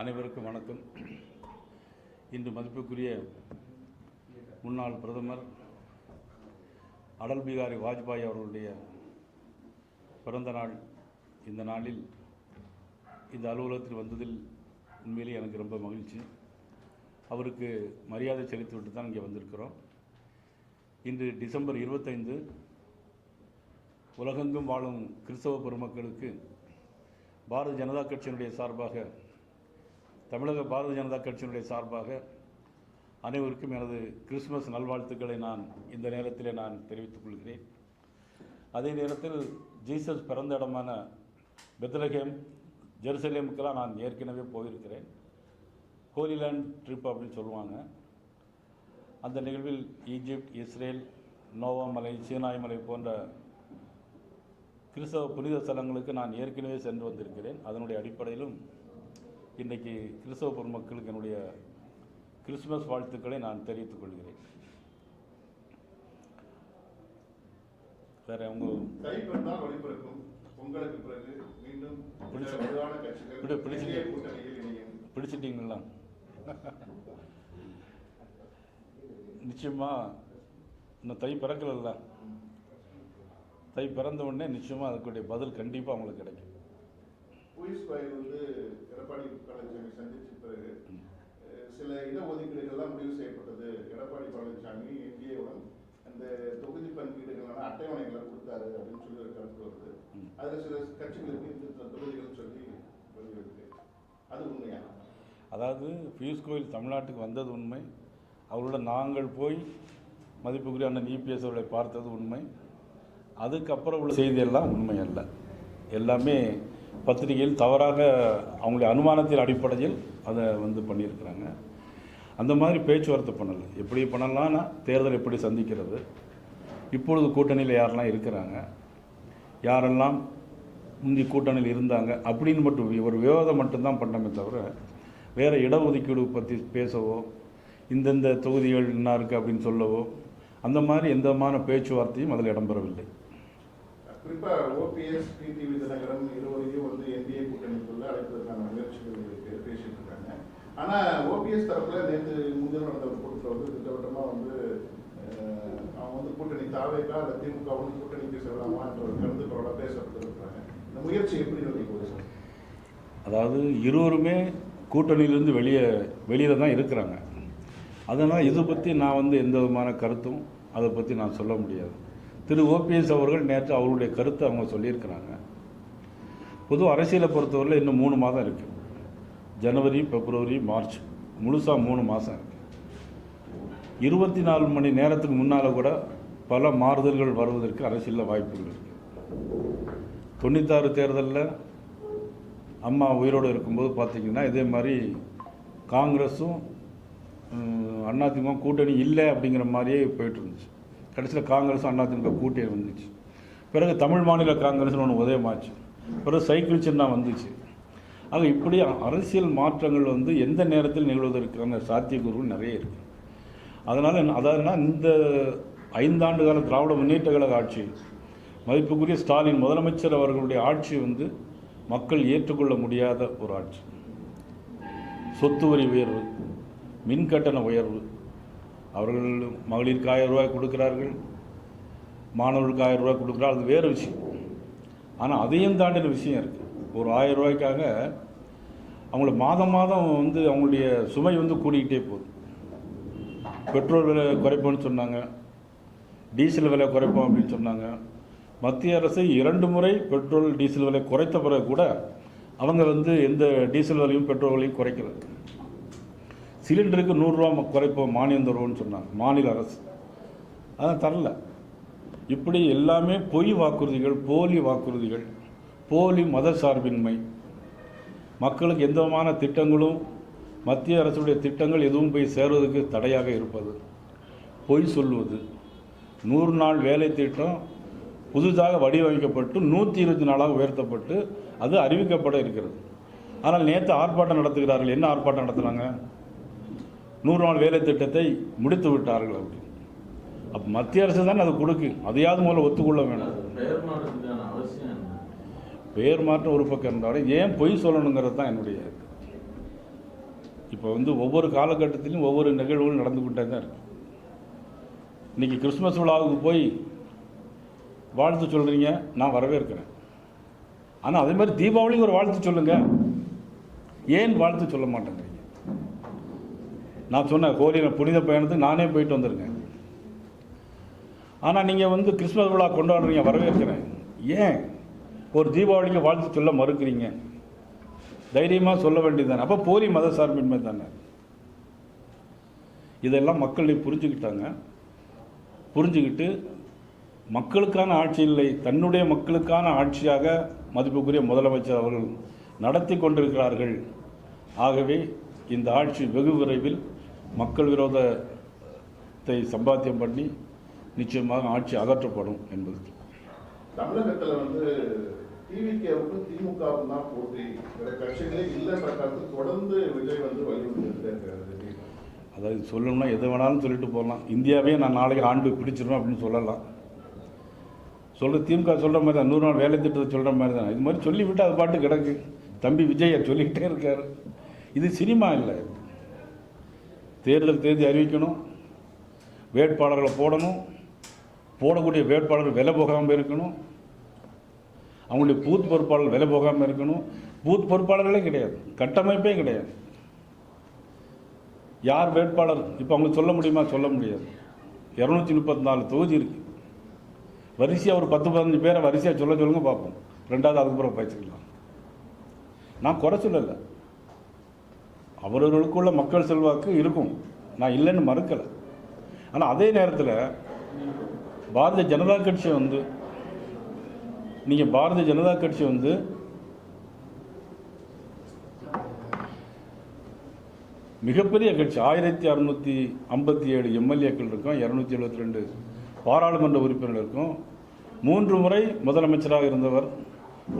அனைவருக்கும் வணக்கம். இன்று மதிப்புக்குரிய முன்னாள் பிரதமர் அடல் பிகாரி வாஜ்பாய் அவர்களுடைய பிறந்த நாள் இந்த நாளில் இந்த அலுவலகத்தில் வந்ததில் உண்மையிலேயே எனக்கு ரொம்ப மகிழ்ச்சி. அவருக்கு மரியாதை செலுத்திவிட்டு தான் இங்கே வந்திருக்கிறோம். இன்று டிசம்பர் இருபத்தைந்து உலகெங்கும் வாழும் கிறிஸ்தவ பெருமக்களுக்கு பாரதிய ஜனதா கட்சியினுடைய சார்பாக தமிழக பாரதிய ஜனதா கட்சியினுடைய சார்பாக அனைவருக்கும் எனது கிறிஸ்துமஸ் நல்வாழ்த்துக்களை நான் இந்த நேரத்தில் நான் தெரிவித்துக் கொள்கிறேன். அதே நேரத்தில் ஜீசஸ் பிறந்த இடமான பெத்லகேம் ஜெருசலேமுக்கெல்லாம் நான் ஏற்கனவே போயிருக்கிறேன். ஹோலிலேண்ட் ட்ரிப் அப்படின்னு சொல்லுவாங்க. அந்த நிகழ்வில் ஈஜிப்ட் இஸ்ரேல் நோவா மலை சீனாய் மலை போன்ற கிறிஸ்தவ புனித ஸ்தலங்களுக்கு நான் ஏற்கனவே சென்று வந்திருக்கிறேன். அதனுடைய அடிப்படையிலும் இன்றைக்கு கிறிஸ்தவ பெருமக்களுக்கு என்னுடைய கிறிஸ்துமஸ் வாழ்த்துக்களை நான் தெரிவித்துக் கொள்கிறேன். வேற இணையும். பிடிச்சிட்டிங்களா? நிச்சயமா இன்னும் தை பிறக்கலல்ல. தை பிறந்த உடனே நிச்சயமாக அதுக்குடைய பதில் கண்டிப்பாக அவங்களுக்கு கிடைக்கும். போலீஸ் கோயில் வந்து எடப்பாடி பழனிசாமி சந்திச்ச பிறகு சில இடஒதுக்கீடுகள்லாம் முடிவு செய்யப்பட்டது. எடப்பாடி பழனிசாமி என்டிஏவுடன் அந்த தொகுதி பங்கீடுகளான அட்டவணைகளை கொடுத்தாரு அப்படின்னு சொல்லி ஒரு கருத்து வருது. அதில் சில கட்சிகளுக்கு இந்த தொகுதிகள் சொல்லி வெளியிருக்கு அது உண்மையா? அதாவது பியூஷ் கோயில் தமிழ்நாட்டுக்கு வந்தது உண்மை. அவரோட நாங்கள் போய் மதிப்புக்குரிய அண்ணன் இபிஎஸ் அவர்களை பார்த்தது உண்மை. அதுக்கப்புறம் உள்ள செய்தியெல்லாம் உண்மை அல்ல எல்லாமே பத்திரிகையில் தவறாக அவங்களுடைய அனுமானத்தின் அடிப்படையில் அதை வந்து பண்ணியிருக்கிறாங்க. அந்த மாதிரி பேச்சுவார்த்தை பண்ணலை. எப்படி பண்ணலாம்னா தேர்தல் எப்படி சந்திக்கிறது? இப்பொழுது கூட்டணியில் யாரெல்லாம் இருக்கிறாங்க? யாரெல்லாம் முந்தி கூட்டணியில் இருந்தாங்க? அப்படின்னு மட்டும் ஒரு விவாதம் மட்டும்தான் பண்ணமே தவிர வேறு இடஒதுக்கீடு பற்றி பேசவோ இந்தந்த தொகுதிகள் என்ன இருக்குது அப்படின்னு சொல்லவோ அந்த மாதிரி எந்த விதமான பேச்சுவார்த்தையும் அதில் இடம்பெறவில்லை. குறிப்பாக ஓபிஎஸ் டிடிவி தினகரன் இருவரையும் வந்து என்டிஏ கூட்டணிக்குள்ள அழைப்பதற்கான முயற்சிகள் இருக்கு பேசிட்டு இருக்காங்க. ஆனால் ஓபிஎஸ் தரப்பில் நேற்று முன்தினம் நடந்த ஒரு கூட்டத்தில் வந்து திட்டவட்டமாக வந்து அவங்க வந்து கூட்டணி தாவேக்கா அல்ல திமுக வந்து கூட்டணிக்கு செல்லலாமா என்ற ஒரு கருத்துக்களோட பேசப்பட்டிருக்கிறாங்க. இந்த முயற்சி எப்படி நடக்கும் சார்? அதாவது இருவருமே கூட்டணியிலிருந்து வெளியே வெளியில் தான் இருக்கிறாங்க. அதனால் இதை பற்றி நான் வந்து எந்த விதமான கருத்தும் அதை பற்றி நான் சொல்ல முடியாது. திரு ஓபிஎஸ் அவர்கள் நேற்று அவருடைய கருத்தை அவங்க சொல்லியிருக்கிறாங்க. பொதுவாக அரசியலை பொறுத்தவரையில் இன்னும் மூணு மாதம் இருக்குது ஜனவரி பிப்ரவரி மார்ச். முழுசாக மூணு மாதம் இருக்குது இருபத்தி நாலு மணி நேரத்துக்கு முன்னால் கூட பல மாறுதல்கள் வருவதற்கு அரசியலில் வாய்ப்புகள் இருக்குது தொண்ணூத்தாறு தேர்தலில் அம்மா உயிரோடு இருக்கும்போது பார்த்தீங்கன்னா இதே மாதிரி காங்கிரஸும் அதிமுக கூட்டணி இல்லை அப்படிங்கிற மாதிரியே போயிட்டு இருந்துச்சு. கடைசியில் காங்கிரஸும் அதிமுக கூட்டணி வந்துச்சு. பிறகு தமிழ் மாநில காங்கிரஸ்னு ஒன்று உதயமாச்சு. பிறகு சைக்கிள் சின்னம் வந்துச்சு. ஆக இப்படி அரசியல் மாற்றங்கள் வந்து எந்த நேரத்தில் நிகழ்வதற்கான சாத்தியக்கூறுகள் நிறைய இருக்குது அதனால் அதாவதுனா இந்த ஐந்தாண்டு கால திராவிட முன்னேற்ற கழக ஆட்சி மதிப்புக்குரிய ஸ்டாலின் முதலமைச்சர் அவர்களுடைய ஆட்சி வந்து மக்கள் ஏற்றுக்கொள்ள முடியாத ஒரு ஆட்சி. சொத்து வரி உயர்வு மின் கட்டண உயர்வு அவர்கள் மகளிருக்கு ஆயிரம் ரூபாய் கொடுக்கிறார்கள் மாணவர்களுக்கு ஆயிரம் ரூபாய் கொடுக்குறாள் அது வேறு விஷயம். ஆனால் அதையும் தாண்டின விஷயம் இருக்குது ஒரு ஆயிரம் ரூபாய்க்காக அவங்கள மாதம் மாதம் வந்து அவங்களுடைய சுமை வந்து கூடிக்கிட்டே போகுது. பெட்ரோல் விலை குறைப்போம்னு சொன்னாங்க டீசல் விலை குறைப்போம் அப்படின்னு சொன்னாங்க. மத்திய அரசு இரண்டு முறை பெட்ரோல் டீசல் விலை குறைத்த பிறகு கூட அவங்க வந்து எந்த டீசல் விலையும் பெட்ரோல் விலையும் குறைக்கிறது சிலிண்டருக்கு நூறுரூவா குறைப்போம் மானியம் தருவோம்னு சொன்னாங்க. மாநில அரசு. அதான் தரல. இப்படி எல்லாமே பொய் வாக்குறுதிகள் போலி வாக்குறுதிகள் போலி மத சார்பின்மை. மக்களுக்கு எந்த விதமான திட்டங்களும் மத்திய அரசுடைய திட்டங்கள் எதுவும் போய் சேருவதற்கு தடையாக இருப்பது. பொய் சொல்வது. நூறு நாள் வேலை திட்டம் புதுதாக வடிவமைக்கப்பட்டு நூற்றி இருபத்தி நாளாக உயர்த்தப்பட்டு அது அறிவிக்கப்பட இருக்கிறது. ஆனால் நேற்று ஆர்ப்பாட்டம் நடத்துகிறார்கள். என்ன ஆர்ப்பாட்டம் நடத்துகிறாங்க நூறு நாள் வேலை திட்டத்தை முடித்து விட்டார்கள் அப்படின்னு அப்போ மத்திய அரசு தான் அது கொடுக்கு. அதையாவது முதல்ல ஒத்துக்கொள்ள வேணும் பெயர் மாற்றம் ஒரு பக்கம் இருந்தாலும் ஏன் பொய் சொல்லணுங்கிறது தான் என்னுடைய இப்போ வந்து ஒவ்வொரு காலகட்டத்திலும் ஒவ்வொரு நிகழ்வுகள் நடந்து கொண்டே தான் இருக்கு. இன்னைக்கு கிறிஸ்மஸ் விழாவுக்கு போய் வாழ்த்து சொல்கிறீங்க நான் வரவேற்கிறேன். ஆனால் அதே மாதிரி தீபாவளிக்கு ஒரு வாழ்த்து சொல்லுங்க. ஏன் வாழ்த்து சொல்ல மாட்டேங்கிறீங்க? நான் சொன்னேன் கோயிலில் புனித பயணத்துக்கு நானே போயிட்டு வந்திருக்கேன். ஆனால் நீங்கள் வந்து கிறிஸ்மஸ் விழா கொண்டாடுறீங்க வரவேற்கிறேன். ஏன்? ஒரு தீபாவளிக்கு வாழ்த்து சொல்ல மறுக்கிறீங்க. தைரியமாக சொல்ல வேண்டியதுதானே. அப்போ போலி மத சார்பின்மை தானே. இதெல்லாம் மக்கள் புரிஞ்சுக்கிட்டாங்க. புரிஞ்சுக்கிட்டு மக்களுக்கான ஆட்சி இல்லை தன்னுடைய மக்களுக்கான ஆட்சியாக மதிப்புக்குரிய முதலமைச்சர் அவர்கள் நடத்தி கொண்டிருக்கிறார்கள். ஆகவே இந்த ஆட்சி வெகு விரைவில் மக்கள் விரோதத்தை சம்பாத்தியம் பண்ணி நிச்சயமாக ஆட்சி அகற்றப்படும் என்பது. தமிழகத்துல வந்து டிவிகேவுக்கும் திமுகவுக்கும் தான் போட்டி. வேற கட்சிகளே இல்லைன்ற கருத்து தொடர்ந்து விஜய் வந்து இருக்காரு அதாவது சொல்லணும்னா எது வேணாலும் சொல்லிட்டு போகலாம். இந்தியாவே நான் நாளைக்கு ஆண்டு பிடிச்சிருவேன் அப்படின்னு சொல்லலாம். சொல்ற திமுக சொல்கிற மாதிரி தான். நூறு நாள் வேலை திட்டத்தை சொல்கிற மாதிரி தான். இது மாதிரி சொல்லிவிட்டு அது பாட்டு கிடக்கு. தம்பி விஜய் சொல்லிக்கிட்டே இருக்காரு. இது சினிமா இல்லை. தேர்தல் தேதி அறிவிக்கணும் வேட்பாளர்களை போடணும் போடக்கூடிய வேட்பாளர்கள் விலை போகாமல் இருக்கணும் அவங்களுடைய பூத் பொறுப்பாளர் விலை போகாமல் இருக்கணும். பூத் பொறுப்பாளர்களே கிடையாது கட்டமைப்பே கிடையாது. யார் வேட்பாளர் இப்போ அவங்களுக்கு சொல்ல முடியுமா? சொல்ல முடியாது. இரநூத்தி முப்பத்தி நாலு தொகுதி இருக்குது வரிசையாக ஒரு பத்து பதினஞ்சு பேரை வரிசையாக சொல்ல சொல்லுங்க பார்ப்போம். ரெண்டாவது அதுக்கப்புறம் பேசிக்கலாம். நான் குறை சொல்லலை. அவரவர்களுக்குள்ள மக்கள் செல்வாக்கு இருக்கும். நான் இல்லைன்னு மறுக்கலை. ஆனால் அதே நேரத்தில் பாரதிய ஜனதா கட்சி வந்து நீங்கள் பாரதிய ஜனதா கட்சி வந்து மிகப்பெரிய கட்சி ஆயிரத்தி அறுநூற்றி ஐம்பத்தி ஏழு எம்எல்ஏக்கள் இருக்கும் இரநூத்தி எழுபத்தி ரெண்டு பாராளுமன்ற உறுப்பினர் இருக்கும். மூன்று முறை முதலமைச்சராக இருந்தவர்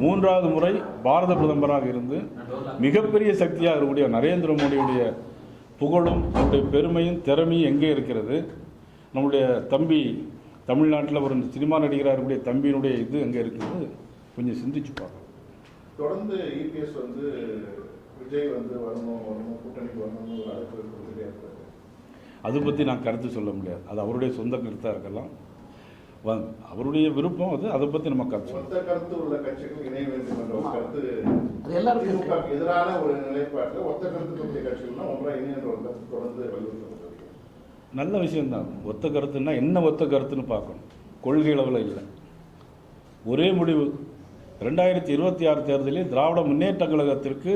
மூன்றாவது முறை பாரத பிரதமராக இருந்து மிகப்பெரிய சக்தியாக இருக்கக்கூடிய நரேந்திர மோடியுடைய புகழும் அவருடைய பெருமையும் திறமையும் எங்கே இருக்கிறது? நம்முடைய தம்பி தமிழ்நாட்டில் ஒரு சினிமா நடிகராக இருக்கக்கூடிய தம்பியினுடைய இது எங்கே இருக்குது கொஞ்சம் சிந்திச்சு பார்க்கணும். தொடர்ந்து இபிஎஸ் வந்து விஜய் வந்து வரணும் வரணும் கூட்டணிக்கு வரணும்னு ஒரு அழைப்பு அதை பற்றி நான் கருத்து சொல்ல முடியாது. அது அவருடைய சொந்த கருத்தாக இருக்கலாம். அவருடைய விருப்பம் அது அதை பற்றி நம்ம கருத்து கருத்து உள்ள கட்சிகள் இணைய வேண்டும் என்ற ஒரு கருத்து அது எல்லாருக்கும் எதிரான ஒரு நிலைப்பாட்டில் ஒத்த கருத்து இருக்கக்கூடிய கட்சிகள்னா ஒன்றா இணையன்ற ஒரு கருத்து தொடர்ந்து வலியுறுத்தப்பட்டிருக்கு. நல்ல விஷயம்தான். ஒத்த கருத்துன்னா என்ன ஒத்த கருத்துன்னு பார்க்கணும். கொள்கை அளவில் இல்லை. ஒரே முடிவு. ரெண்டாயிரத்தி இருபத்தி ஆறு தேர்தலில் திராவிட முன்னேற்ற கழகத்திற்கு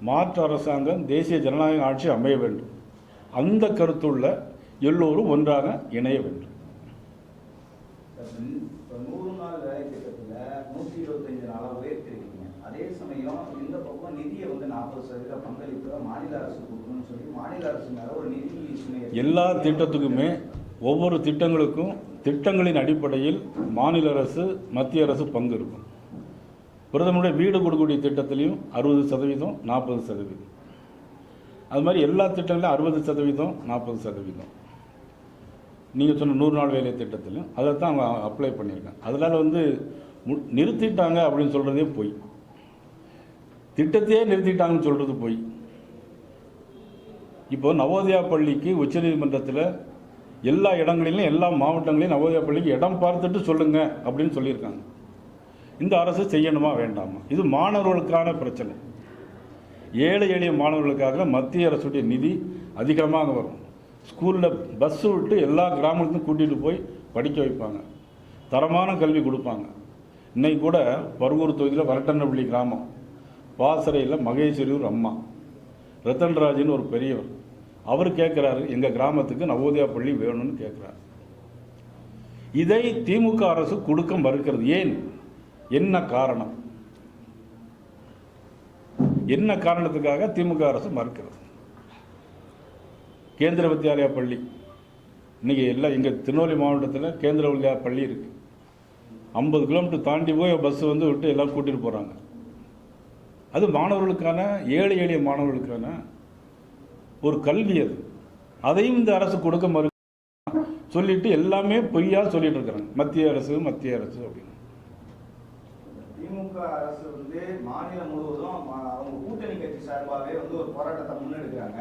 மாற்று அரசாங்கம் தேசிய ஜனநாயக ஆட்சி அமைய வேண்டும். அந்த கருத்துள்ள எல்லோரும் ஒன்றாக இணைய வேண்டும். இப்போ நூறு நாள் வேலை திட்டத்தில் நூற்றி இருபத்தஞ்சு நாளாக உயர்த்திருக்கீங்க. அதே சமயம் இந்த பக்கம் நிதியை வந்து நாற்பது சதவீத பங்களிப்பு மாநில அரசு கொடுக்கணும்னு சொல்லி மாநில அரசு மேலே ஒரு நிதி எல்லா திட்டத்துக்குமே ஒவ்வொரு திட்டங்களுக்கும் திட்டங்களின் அடிப்படையில் மாநில அரசு மத்திய அரசு பங்கு இருக்கும். பிரதமருடைய வீடு கொடுக்கக்கூடிய திட்டத்திலையும் அறுபது சதவீதம் நாற்பது சதவீதம். அது மாதிரி எல்லா திட்டங்களையும் அறுபது சதவீதம் நாற்பது சதவீதம். நீங்கள் சொன்ன நூறு நாள் வேலை திட்டத்திலும் அதை தான் அவங்க அப்ளை பண்ணியிருக்காங்க. அதனால் வந்து மு- நிறுத்திட்டாங்க அப்படின்னு சொல்கிறதே பொய். திட்டத்தையே நிறுத்திட்டாங்கன்னு சொல்கிறது பொய். இப்போ நவோதயா பள்ளிக்கு உச்சநீதிமன்றத்தில் எல்லா இடங்களிலும் எல்லா மாவட்டங்களிலும் நவோதயா பள்ளிக்கு இடம் பார்த்துட்டு சொல்லுங்கள் அப்படின்னு சொல்லியிருக்காங்க. இந்த அரசு செய்யணுமா வேண்டாமா? இது மாணவர்களுக்கான பிரச்சனை. ஏழை எளிய மாணவர்களுக்காக மத்திய அரசுடைய நிதி அதிகமாக வரும். ஸ்கூலில் பஸ்ஸு விட்டு எல்லா கிராமத்துக்கும் கூட்டிகிட்டு போய் படிக்க வைப்பாங்க. தரமான கல்வி கொடுப்பாங்க. இன்னைக்கு கூட பருவூர் தொகுதியில் வரட்டன்னப்பள்ளி கிராமம். பாசறையில் மகேஸ்வரி ஒரு அம்மா. ரத்தன்ராஜின்னு ஒரு பெரியவர். அவர் கேட்குறாரு எங்கள் கிராமத்துக்கு நவோதயா பள்ளி வேணும்னு கேட்குறாரு இதை திமுக அரசு கொடுக்க மறுக்கிறது. ஏன்? என்ன காரணம்? என்ன காரணத்துக்காக திமுக அரசு மறுக்கிறது? கேந்திர வித்யாலயா பள்ளி இன்னைக்கு எல்லாம் எங்கள் திருநெல்வேலி மாவட்டத்தில் கேந்திர வித்யா பள்ளி இருக்குது ஐம்பது கிலோமீட்டர் தாண்டி போய் பஸ் வந்து விட்டு எல்லாம் கூட்டிகிட்டு போகிறாங்க அது மாணவர்களுக்கான ஏழை எளிய மாணவர்களுக்கான ஒரு கல்வி அது. அதையும் இந்த அரசு கொடுக்க மறு சொல்லிட்டு எல்லாமே பொய்யா சொல்லிட்டு இருக்கிறாங்க மத்திய அரசு மத்திய அரசு அப்படின்னு. திமுக அரசு வந்து மாநிலம் முழுவதும் அவங்க கூட்டணி கட்சி சார்பாகவே வந்து ஒரு போராட்டத்தை முன்னெடுக்கிறாங்க.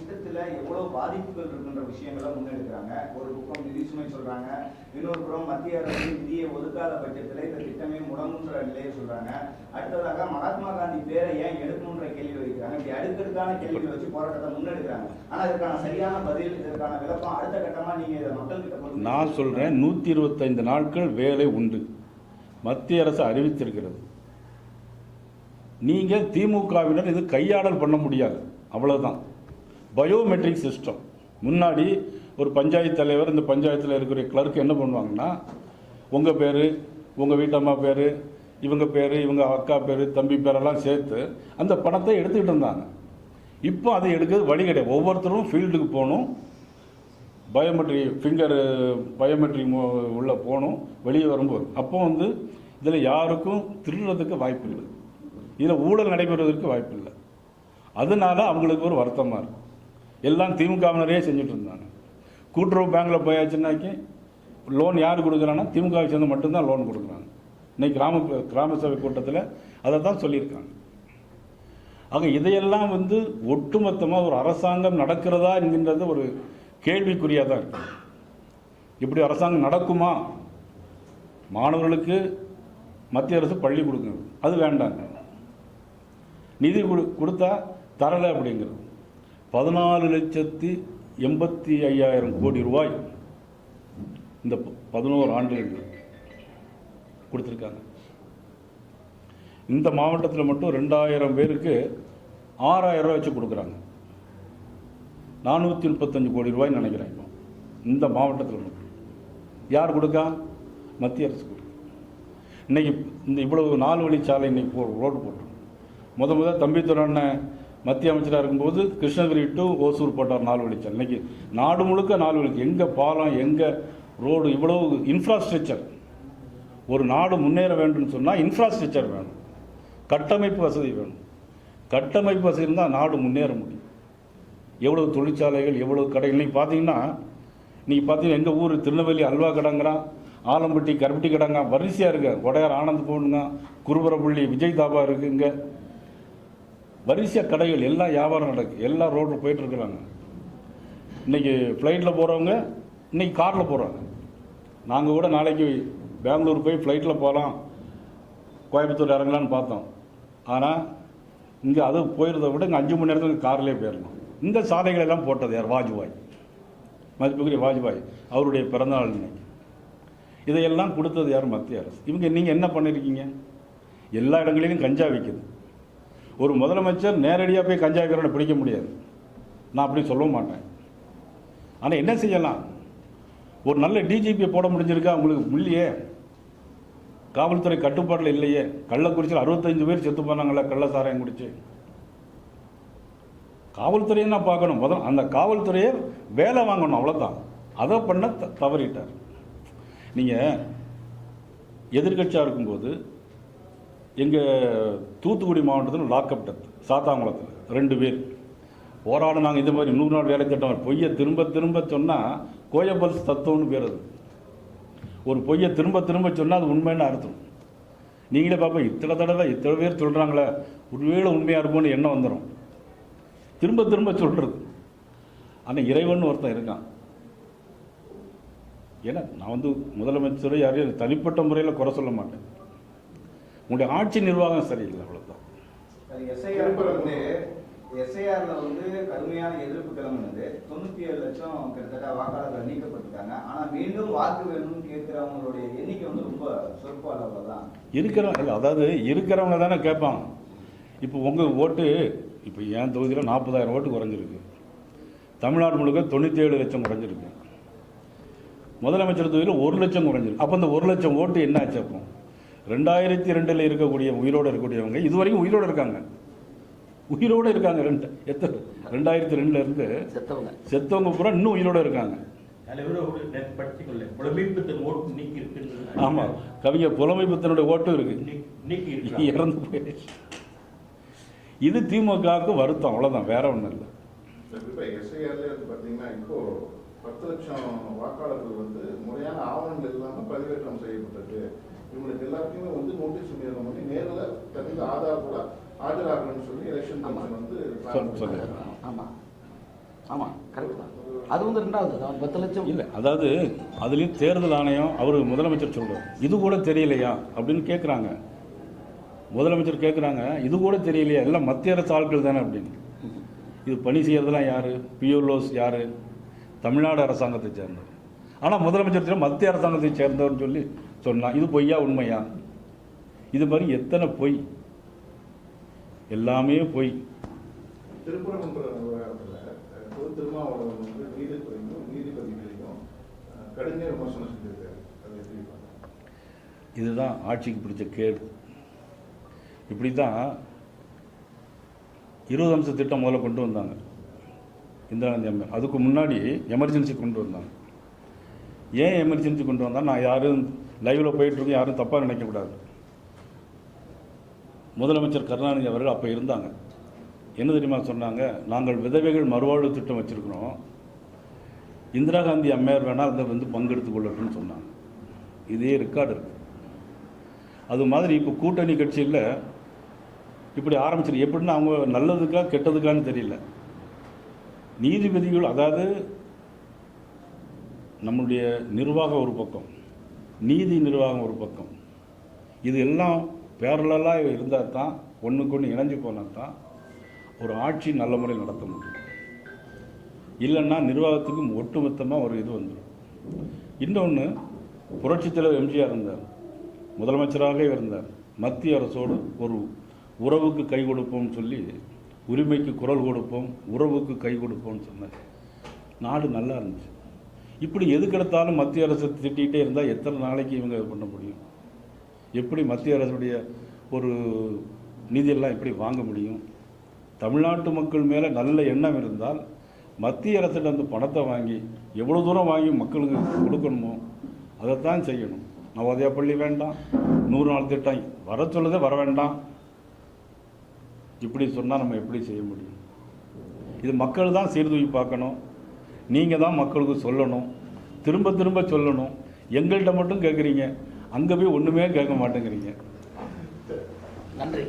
திட்டத்துல எவ்வளவு பாதிப்புகள் இருக்குன்ற விஷயங்களை முன்னெடுக்கிறாங்க. ஒரு பக்கம் நிதி சுமை சொல்றாங்க. இன்னொரு புறம் மத்திய அரசு நிதியை ஒதுக்காத பட்சத்துல இந்த திட்டமே முடங்குன்ற நிலையை சொல்றாங்க. அடுத்ததாக மகாத்மா காந்தி பேரை ஏன் எடுக்கணுன்ற கேள்வி வைக்கிறாங்க. இப்படி அடுக்கடுக்கான கேள்விகளை வச்சு போராட்டத்தை முன்னெடுக்கிறாங்க. ஆனா இதற்கான சரியான பதில் இதற்கான விளக்கம் அடுத்த கட்டமா நீங்க இதை மக்கள்கிட்ட கொண்டு நான் சொல்றேன் நூத்தி இருபத்தைந்து நாட்கள் வேலை உண்டு. மத்திய அரசு அறிவித்திருக்கிறது. நீங்கள் திமுகவினர் இது கையாடல் பண்ண முடியாது. அவ்வளோதான் பயோமெட்ரிக் சிஸ்டம் முன்னாடி ஒரு பஞ்சாயத்து தலைவர் இந்த பஞ்சாயத்தில் இருக்கிற கிளர்க் என்ன பண்ணுவாங்கன்னா உங்கள் பேர் உங்கள் வீட்டம்மா பேர் இவங்க பேர் இவங்க அக்கா பேர் தம்பி பேரெல்லாம் சேர்த்து அந்த பணத்தை எடுத்துக்கிட்டு இருந்தாங்க. இப்போ அதை எடுக்கிறது வழி கிடையாது. ஒவ்வொருத்தரும் ஃபீல்டுக்கு போகணும். பயோமெட்ரிக் ஃபிங்கர் பயோமெட்ரிக் உள்ளே போகணும். வெளியே வரும்போது. அப்போ வந்து இதில் யாருக்கும் திருடுறதுக்கு வாய்ப்பு இல்லை இதில் ஊழல் நடைபெறுவதற்கு வாய்ப்பு இல்லை அதனால அவங்களுக்கு ஒரு வருத்தமாக இருக்கும் எல்லாம் திமுகவினரே செஞ்சுட்டு இருந்தாங்க கூட்டுறவு பேங்க்கில் போயாச்சுன்னாக்கி லோன் யார் கொடுக்குறாங்கன்னா திமுகவை சேர்ந்து மட்டும்தான் லோன் கொடுக்குறாங்க. இன்னைக்கு கிராம கிராம சபை கூட்டத்தில் அதை தான் சொல்லியிருக்காங்க. ஆக இதையெல்லாம் வந்து ஒட்டுமொத்தமாக ஒரு அரசாங்கம் நடக்கிறதா என்கின்றது ஒரு கேள்விக்குறியாக தான் இருக்கு. இப்படி அரசாங்கம் நடக்குமா? மாணவர்களுக்கு மத்திய அரசு பள்ளி கொடுக்குறது அது வேண்டாங்க. நிதி கொடு கொடுத்தா தரலை அப்படிங்கிறது. பதினாலு லட்சத்தி எண்பத்தி ஐயாயிரம் கோடி ரூபாய் இந்த ப- பதினோரு ஆண்டுகளுக்கு கொடுத்துருக்காங்க. இந்த மாவட்டத்தில் மட்டும் ரெண்டாயிரம் பேருக்கு ஆறாயிரம் ரூபாய் வச்சு கொடுக்குறாங்க. நானூற்றி முப்பத்தஞ்சு கோடி ரூபாய் நினைக்கிறேன் இப்போ. இந்த மாவட்டத்தில் மட்டும். யார் கொடுக்கா? மத்திய அரசு கொடுக்கு. இன்னைக்கு இந்த இவ்வளவு நாலு வழிச்சாலை இன்னைக்கு போ ரோடு போட்டோம் முத முத தம்பித்துறை அண்ணன் மத்திய அமைச்சராக இருக்கும்போது கிருஷ்ணகிரி டு ஓசூர் போட்டார் நாலு வழிச்சாலை இன்றைக்கி நாடு முழுக்க நாலு வழி எங்கே பாலம் எங்கே ரோடு இவ்வளவு இன்ஃப்ராஸ்ட்ரக்சர் ஒரு நாடு முன்னேற வேண்டும்னு சொன்னால் இன்ஃப்ராஸ்ட்ரக்சர் வேணும். கட்டமைப்பு வசதி வேணும். கட்டமைப்பு வசதி இருந்தால் நாடு முன்னேற முடியும். எவ்வளோ தொழிற்சாலைகள் எவ்வளோ கடைகள் இன்னைக்கு பார்த்தீங்கன்னா நீங்கள் பார்த்தீங்கன்னா எங்கள் ஊர் திருநெல்வேலி அல்வா கடைங்கிறான் ஆலம்பட்டி கருப்பட்டி கடைங்க வரிசையாக இருக்குது உடையார் ஆனந்த் போனுங்க குருபரப்பள்ளி விஜய் தாபா இருக்குது இங்கே. வரிசையாக கடைகள் எல்லாம் வியாபாரம் நடக்கு. எல்லாம் ரோட்டில் போயிட்டு இருக்கிறாங்க. இன்னைக்கு ஃப்ளைட்டில் போகிறவங்க இன்னைக்கு காரில் போகிறாங்க நாங்கள் கூட நாளைக்கு பெங்களூர் போய் ஃப்ளைட்டில் போகலாம் கோயம்புத்தூர் இறங்கலான்னு பார்த்தோம். ஆனால் இங்கே அது போயிருந்த விட இங்கே அஞ்சு மணி நேரத்துக்கு கார்லேயே போயிடலாம் இந்த சாலைகள் எல்லாம் போட்டது யார்? வாஜ்பாய். மதிப்புக்குரிய வாஜ்பாய் அவருடைய பிறந்தநாள் இன்னைக்கு. இதையெல்லாம் கொடுத்தது யார்? மத்திய அரசு. இவங்க நீங்கள் என்ன பண்ணியிருக்கீங்க எல்லா இடங்களிலும் கஞ்சா விற்கிது ஒரு முதலமைச்சர் நேரடியாக போய் கஞ்சா பிடிக்க முடியாது. நான் அப்படி சொல்ல மாட்டேன். ஆனால் என்ன செய்யலாம்? ஒரு நல்ல டிஜிபியை போட முடிஞ்சிருக்கா? உங்களுக்கு இல்லையே காவல்துறை கட்டுப்பாட்டில் இல்லையே. கள்ளக்குறிச்சியில் அறுபத்தஞ்சு பேர் செத்து போனாங்களே கள்ள சாராயம் குடிச்சு. காவல்துறையை நான் பார்க்கணும். முதல் அந்த காவல்துறையை வேலை வாங்கணும் அவ்வளோதான் அதை பண்ண த- தவறிட்டார். நீங்கள் எதிர்க்கட்சியாக இருக்கும்போது எங்கள் தூத்துக்குடி மாவட்டத்தில் லாக்அப் டெத் சாத்தாங்குளத்தில் ரெண்டு பேர். போராடினாங்க இது மாதிரி நூறு நாள் வேலை திட்டம் பொய்யை திரும்ப திரும்ப சொன்னால் கோயபல்ஸ் தத்துவம்னு பேர் அது. ஒரு பொய்யை திரும்ப திரும்ப சொன்னால் அது உண்மைன்னு அர்த்தம். நீங்களே பார்ப்போம் இத்தனை தடவை இத்தனை பேர் சொல்கிறாங்களே ஒருவேளை உண்மையாக இருப்போன்னு எண்ணம் வந்துடும் திரும்ப திரும்ப சொல்கிறது ஆனால் இறைவன் ஒருத்தன் இருக்கான். ஏன்னா நான் வந்து முதலமைச்சரை யாரையும் தனிப்பட்ட முறையில் குறை சொல்ல மாட்டேன். உங்களுடைய ஆட்சி நிர்வாகம் சரியில்லை அவ்வளோதான் எஸ்ஐஆர்ல வந்து கடுமையான எதிர்ப்பு கிளம்புனது. தொண்ணூத்தி ஏழு லட்சம் கிட்டத்தட்ட வாக்காளர்கள் நீக்கப்பட்டிருக்காங்க. ஆனா மீண்டும் வாக்கு வேணும்னு கேட்கிறவங்களுடைய எண்ணிக்கை வந்து ரொம்ப சொற்ப அளவுல தான். இருக்கிறவங்க அதாவது இருக்கிறவங்க தானே கேட்பாங்க. இப்போ உங்கள் ஓட்டு இப்போ என் தொகுதியில் நாற்பதாயிரம் ஓட்டு குறைஞ்சிருக்கு. தமிழ்நாடு முழுக்க தொண்ணூற்றி ஏழு லட்சம் குறைஞ்சிருக்கு. முதலமைச்சர் தொகுதியில் ஒரு லட்சம் குறைஞ்சிருக்கு. அப்போ இந்த ஒரு லட்சம் ஓட்டு என்ன ஆச்சு அப்போ? ரெண்டாயிரத்தி ரெண்டில் இருக்கக்கூடிய உயிரோடு இருக்கக்கூடியவங்க இது வரைக்கும் உயிரோடு இருக்காங்க. உயிரோடு இருக்காங்க ரெண்டு எத்தனை? ரெண்டாயிரத்தி ரெண்டுல இருந்து செத்தவங்க. செத்தவங்க பூரா இன்னும் உயிரோடு இருக்காங்க. ஆமாம் கவிஞர் புலமை புத்தனுடைய ஓட்டும் இருக்கு. இறந்து போயிடுச்சு இது திமுகவுக்கு வருத்தம் அவ்வளோதான் வேற ஒன்றும் இல்லை. பத்து லட்சம் வாக்காளர்கள் வந்து முறையான ஆவணங்கள் இல்லாமல் பதிவேற்றம் செய்யப்பட்டது இவங்களுக்கு எல்லாத்தையுமே வந்து நோட்டீஸ் விநியோகம் பண்ணி நேரில் தகுந்த ஆதார் கூட ஆஜராகணும்னு சொல்லி எலெக்ஷன் கமிஷன் வந்து ஆமாம் ஆமாம் கரெக்ட் தான். அது வந்து ரெண்டாவது பத்து லட்சம். இல்லை அதாவது அதுலேயும் தேர்தல் ஆணையம் அவர் முதலமைச்சர் சொல்கிறார் இது கூட தெரியலையா அப்படின்னு கேட்குறாங்க முதலமைச்சர் கேட்குறாங்க இது கூட தெரியலையா? எல்லாம் மத்திய அரசு ஆட்கள் தானே அப்படின்னு. இது பணி செய்யறதெல்லாம் யார்? பியூலோஸ் யார்? தமிழ்நாடு அரசாங்கத்தை சேர்ந்தவர். ஆனால் முதலமைச்சர் மத்திய அரசாங்கத்தை சேர்ந்தவர்னு சொல்லி சொன்னான் இது பொய்யா உண்மையா? இது மாதிரி எத்தனை பொய்? எல்லாமே பொய். பொது திருமாவளவன் வந்து நீதித்துறையும் நீதிபதிகளையும் விமர்சனம் செஞ்சிருக்காரு? இதுதான் ஆட்சிக்கு பிடிச்ச கேடு. இப்படி தான் இருபது அம்ச திட்டம் முதல்ல கொண்டு வந்தாங்க. இந்திரா காந்தி அதுக்கு முன்னாடி எமர்ஜென்சி கொண்டு வந்தாங்க. ஏன் எமர்ஜென்சி கொண்டு வந்தா நான் யாரும் லைவில் போயிட்டுருக்கோம் யாரும் தப்பாக நினைக்கக்கூடாது. முதலமைச்சர் கருணாநிதி அவர்கள் அப்போ இருந்தாங்க. என்ன தெரியுமா சொன்னாங்க? நாங்கள் விதவைகள் மறுவாழ்வு திட்டம் வச்சுருக்கிறோம். இந்திரா காந்தி அம்மையார் வேணால் அதை வந்து பங்கெடுத்து கொள்ளட்டும்னு சொன்னாங்க. இதே ரெக்கார்டு இருக்குது அது மாதிரி இப்போ கூட்டணி கட்சியில் இப்படி ஆரம்பிச்சிரு எப்படின்னா அவங்க நல்லதுக்கா கெட்டதுக்கான்னு தெரியல. நீதிபதிகள் அதாவது நம்மளுடைய நிர்வாகம் ஒரு பக்கம். நீதி நிர்வாகம் ஒரு பக்கம். இது எல்லாம் பேரலாக இருந்தால் தான் ஒன்றுக்கு ஒன்று இணைஞ்சு போனால் தான் ஒரு ஆட்சி நல்ல முறையில் நடத்த முடியும். இல்லைன்னா நிர்வாகத்துக்கும் ஒட்டுமொத்தமாக ஒரு இது வந்துடும் இன்னொன்று புரட்சித் தலைவர் எம்ஜிஆர் இருந்தார். முதலமைச்சராகவே இருந்தார். மத்திய அரசோடு ஒரு உறவுக்கு கை கொடுப்போம்னு சொல்லி உரிமைக்கு குரல் கொடுப்போம் உறவுக்கு கை கொடுப்போம்னு சொன்னார். நாடு நல்லா இருந்துச்சு. இப்படி எதுக்கெடுத்தாலும் மத்திய அரசு திட்டிகிட்டே இருந்தால் எத்தனை நாளைக்கு இவங்க பண்ண முடியும்? எப்படி மத்திய அரசுடைய ஒரு நிதியெல்லாம் எப்படி வாங்க முடியும்? தமிழ்நாட்டு மக்கள் மேலே நல்ல எண்ணம் இருந்தால் மத்திய அரசிடம் அந்த பணத்தை வாங்கி எவ்வளோ தூரம் வாங்கி மக்களுக்கு கொடுக்கணுமோ அதைத்தான் செய்யணும். நவோதயா பள்ளி வேண்டாம் நூறு நாள் திட்டம் வர சொல்லுதே வர வேண்டாம். இப்படி சொன்னால் நம்ம எப்படி செய்ய முடியும்? இது மக்கள் தான் சீர்தூக்கி பார்க்கணும். நீங்கள் தான் மக்களுக்கு சொல்லணும். திரும்ப திரும்ப சொல்லணும். எங்கள்கிட்ட மட்டும் கேட்குறீங்க அங்கே போய் ஒன்றுமே கேட்க மாட்டேங்கிறீங்க. நன்றி.